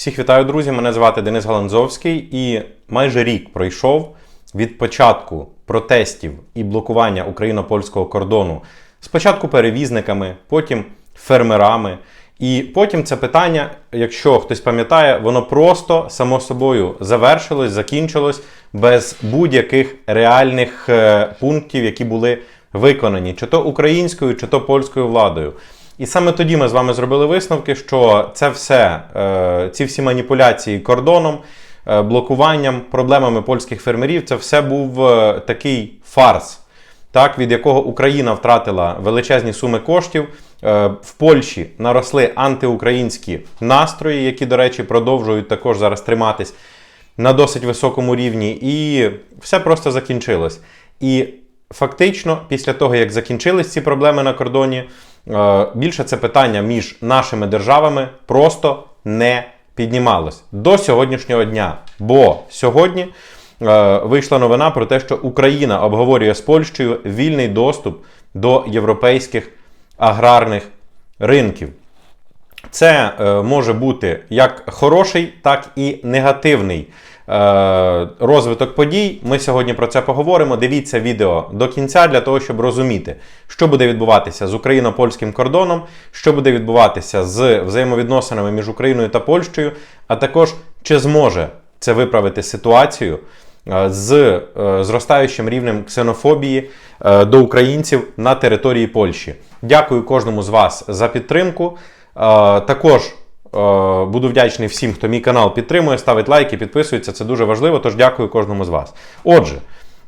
Всіх вітаю, друзі! Мене звати Денис Галанзовський, і майже рік пройшов від початку протестів і блокування україно-польського кордону. Спочатку перевізниками, потім фермерами. І потім це питання, якщо хтось пам'ятає, воно просто само собою завершилось, закінчилось без будь-яких реальних е, пунктів, які були виконані, чи то українською, чи то польською владою. І саме тоді ми з вами зробили висновки, що це все, е, ці всі маніпуляції кордоном, е, блокуванням, проблемами польських фермерів, це все був е, такий фарс, так, від якого Україна втратила величезні суми коштів. В Польщі наросли антиукраїнські настрої, які, до речі, продовжують також зараз триматись на досить високому рівні, і все просто закінчилось. І фактично, після того, як закінчились ці проблеми на кордоні, е, більше це питання між нашими державами просто не піднімалось до сьогоднішнього дня. Бо сьогодні е, вийшла новина про те, що Україна обговорює з Польщею вільний доступ до європейських аграрних ринків. Це е, може бути як хороший, так і негативний розвиток подій. Ми сьогодні про це поговоримо. Дивіться відео до кінця для того, щоб розуміти, що буде відбуватися з україно-польським кордоном, що буде відбуватися з взаємовідносинами між Україною та Польщею, а також чи зможе це виправити ситуацію е, з е, зростаючим рівнем ксенофобії е, до українців на території Польщі. Дякую кожному з вас за підтримку. Е, Також е, буду вдячний всім, хто мій канал підтримує, ставить лайки, підписується. Це дуже важливо. Тож дякую кожному з вас. Отже,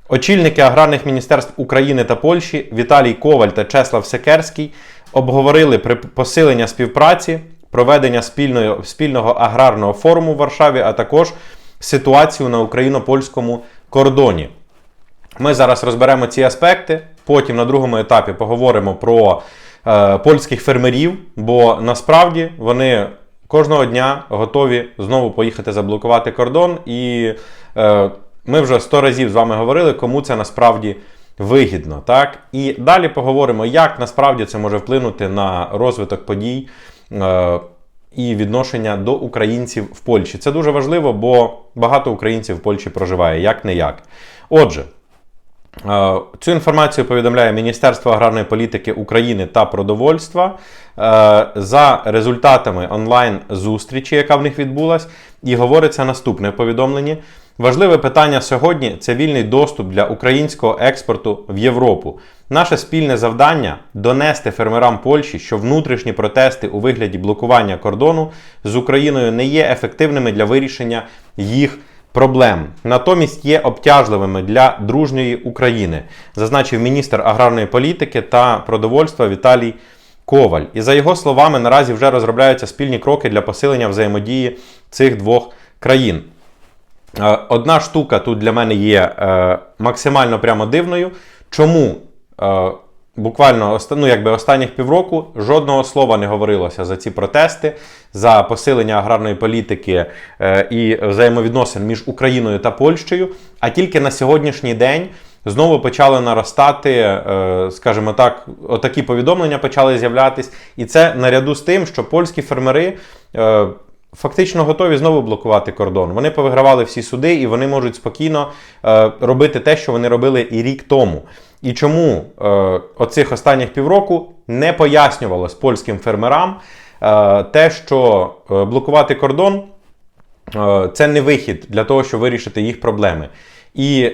очільники аграрних міністерств України та Польщі Віталій Коваль та Чеслав Секерський обговорили при посилення співпраці, проведення спільної, спільного аграрного форуму в Варшаві, а також ситуацію на україно-польському кордоні. Ми зараз розберемо ці аспекти. Потім на другому етапі поговоримо про е, польських фермерів, бо насправді вони кожного дня готові знову поїхати заблокувати кордон. І е, ми вже сто разів з вами говорили, кому це насправді вигідно. Так? І далі поговоримо, як насправді це може вплинути на розвиток подій. Е, і відношення до українців в Польщі. Це дуже важливо, бо багато українців в Польщі проживає, як не як. Отже, цю інформацію повідомляє Міністерство аграрної політики України та продовольства е, за результатами онлайн-зустрічі, яка в них відбулась, і говориться наступне в повідомленні. Важливе питання сьогодні це вільний доступ для українського експорту в Європу. Наше спільне завдання донести фермерам Польщі, що внутрішні протести у вигляді блокування кордону з Україною не є ефективними для вирішення їх проблем, натомість є обтяжливими для дружньої України, зазначив міністр аграрної політики та продовольства Віталій Коваль. І за його словами, наразі вже розробляються спільні кроки для посилення взаємодії цих двох країн. Е, Одна штука тут для мене є е, максимально прямо дивною. Чому е, буквально ну, якби останніх півроку жодного слова не говорилося за ці протести, за посилення аграрної політики е, і взаємовідносин між Україною та Польщею, а тільки на сьогоднішній день. Знову почали наростати, е, скажімо так, отакі повідомлення почали з'являтись. І це наряду з тим, що польські фермери е, фактично готові знову блокувати кордон. Вони повигравали всі суди і вони можуть спокійно е, робити те, що вони робили і рік тому. І чому е, оцих останніх півроку не пояснювалось польським фермерам е, те, що е, блокувати кордон е, це не вихід для того, щоб вирішити їх проблеми. І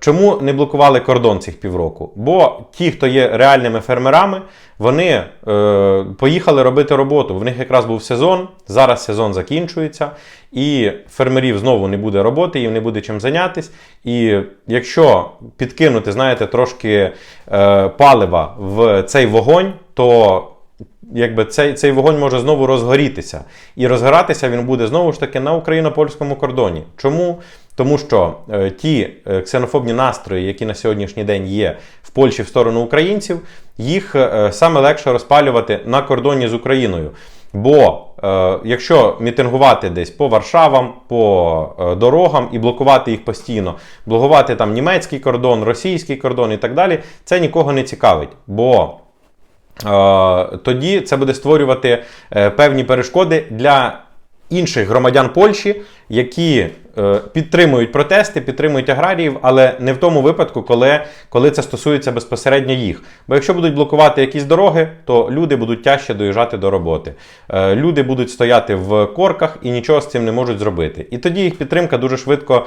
чому не блокували кордон цих півроку? Бо ті, хто є реальними фермерами, вони е, поїхали робити роботу. В них якраз був сезон, зараз сезон закінчується, і фермерів знову не буде роботи, їм не буде чим зайнятися. І якщо підкинути, знаєте, трошки е, палива в цей вогонь, то якби цей, цей вогонь може знову розгорітися. І розгоратися він буде знову ж таки на україно-польському кордоні. Чому? Тому що е, ті е, ксенофобні настрої, які на сьогоднішній день є в Польщі в сторону українців, їх е, саме легше розпалювати на кордоні з Україною. Бо е, якщо мітингувати десь по Варшавам, по е, дорогам і блокувати їх постійно, блокувати там німецький кордон, російський кордон і так далі, це нікого не цікавить. Бо тоді це буде створювати е, певні перешкоди для інших громадян Польщі, які е, підтримують протести, підтримують аграріїв, але не в тому випадку, коли, коли це стосується безпосередньо їх. Бо якщо будуть блокувати якісь дороги, то люди будуть тяжче доїжджати до роботи. Е, люди будуть стояти в корках і нічого з цим не можуть зробити. І тоді їх підтримка дуже швидко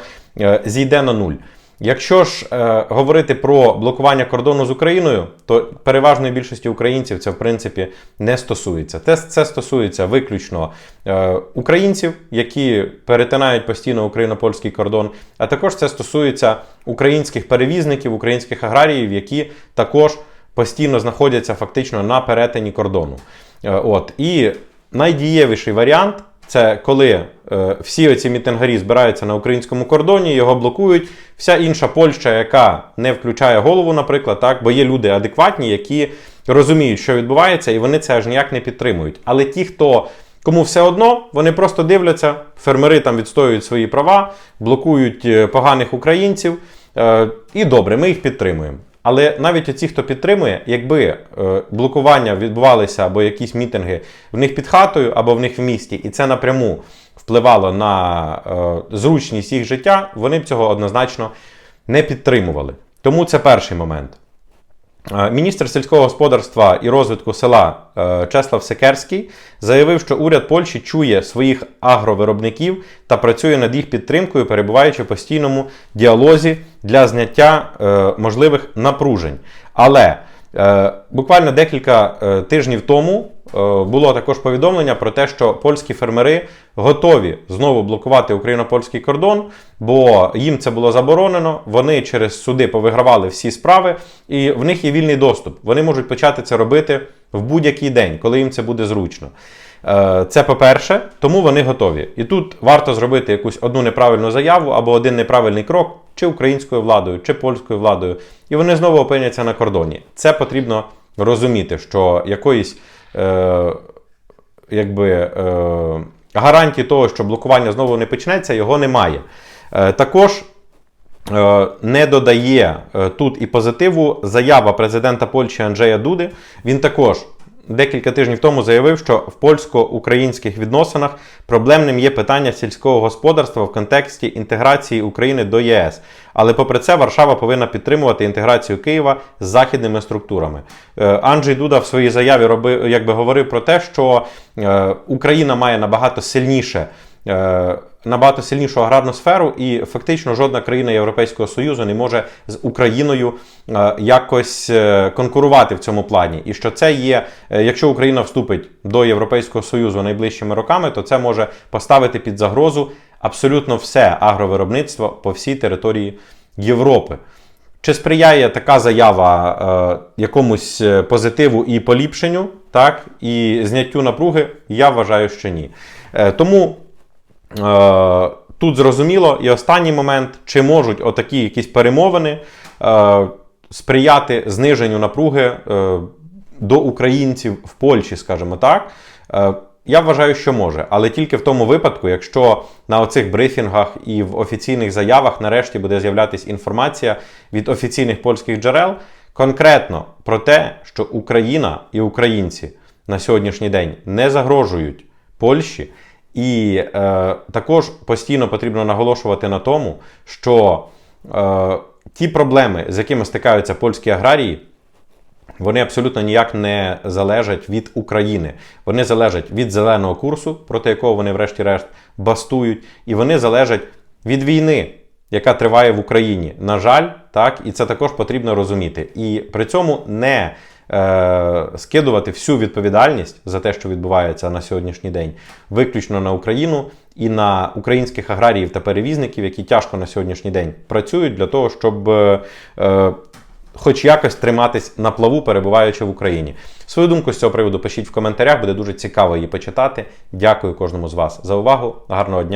зійде на нуль. Якщо ж е, говорити про блокування кордону з Україною, то переважної більшості українців це в принципі не стосується. Це, це стосується виключно е, українців, які перетинають постійно україно-польський кордон, а також це стосується українських перевізників, українських аграріїв, які також постійно знаходяться фактично на перетині кордону. Е, от і найдієвіший варіант це коли е, всі оці мітингарі збираються на українському кордоні, його блокують. Вся інша Польща, яка не включає голову, наприклад, так, бо є люди адекватні, які розуміють, що відбувається, і вони це аж ніяк не підтримують. Але ті, хто кому все одно, вони просто дивляться, фермери там відстоюють свої права, блокують е, поганих українців. Е, і добре, ми їх підтримуємо. Але навіть оці, хто підтримує, якби е, блокування відбувалися або якісь мітинги в них під хатою або в них в місті, і це напряму впливало на е, зручність їх життя, вони б цього однозначно не підтримували. Тому це перший момент. Е, Міністр сільського господарства і розвитку села е, Чеслав Секерський заявив, що уряд Польщі чує своїх агровиробників та працює над їх підтримкою, перебуваючи в постійному діалозі для зняття е, можливих напружень. Але буквально декілька тижнів тому було також повідомлення про те, що польські фермери готові знову блокувати україно-польський кордон, бо їм це було заборонено. Вони через суди повигравали всі справи, і в них є вільний доступ. Вони можуть почати це робити в будь-який день, коли їм це буде зручно. Е, Це по-перше, тому вони готові. І тут варто зробити якусь одну неправильну заяву або один неправильний крок, чи українською владою, чи польською владою, і вони знову опиняться на кордоні. Це потрібно розуміти, що якоїсь е, якби, е, гарантії того, що блокування знову не почнеться, його немає. Е, також Е, не додає тут і позитиву заява президента Польщі Анджея Дуди. Він також декілька тижнів тому заявив, що в польсько-українських відносинах проблемним є питання сільського господарства в контексті інтеграції України до ЄС. Але попри це, Варшава повинна підтримувати інтеграцію Києва з західними структурами. Е, Анджей Дуда в своїй заяві робив, якби говорив про те, що е, Україна має набагато сильніше. Е, Набагато сильнішу аграрну сферу, і фактично жодна країна Європейського Союзу не може з Україною е, якось е, конкурувати в цьому плані. І що це є, якщо Україна вступить до Європейського Союзу найближчими роками, то це може поставити під загрозу абсолютно все агровиробництво по всій території Європи. Чи сприяє така заява е, якомусь позитиву і поліпшенню, так, і зняттю напруги? Я вважаю, що ні. Е, тому тут зрозуміло, і останній момент, чи можуть отакі якісь перемовини е, сприяти зниженню напруги е, до українців в Польщі, скажімо так. Е, я вважаю, що може, але тільки в тому випадку, якщо на оцих брифінгах і в офіційних заявах нарешті буде з'являтися інформація від офіційних польських джерел конкретно про те, що Україна і українці на сьогоднішній день не загрожують Польщі, і е, також постійно потрібно наголошувати на тому, що е, ті проблеми, з якими стикаються польські аграрії, вони абсолютно ніяк не залежать від України. Вони залежать від зеленого курсу, проти якого вони, врешті-решт, бастують, і вони залежать від війни, яка триває в Україні. На жаль, так, і це також потрібно розуміти. І при цьому не е, скидувати всю відповідальність за те, що відбувається на сьогоднішній день, виключно на Україну і на українських аграріїв та перевізників, які тяжко на сьогоднішній день працюють для того, щоб. Е, е, хоч якось триматись на плаву, перебуваючи в Україні. Свою думку з цього приводу пишіть в коментарях, буде дуже цікаво її почитати. Дякую кожному з вас за увагу. Гарного дня!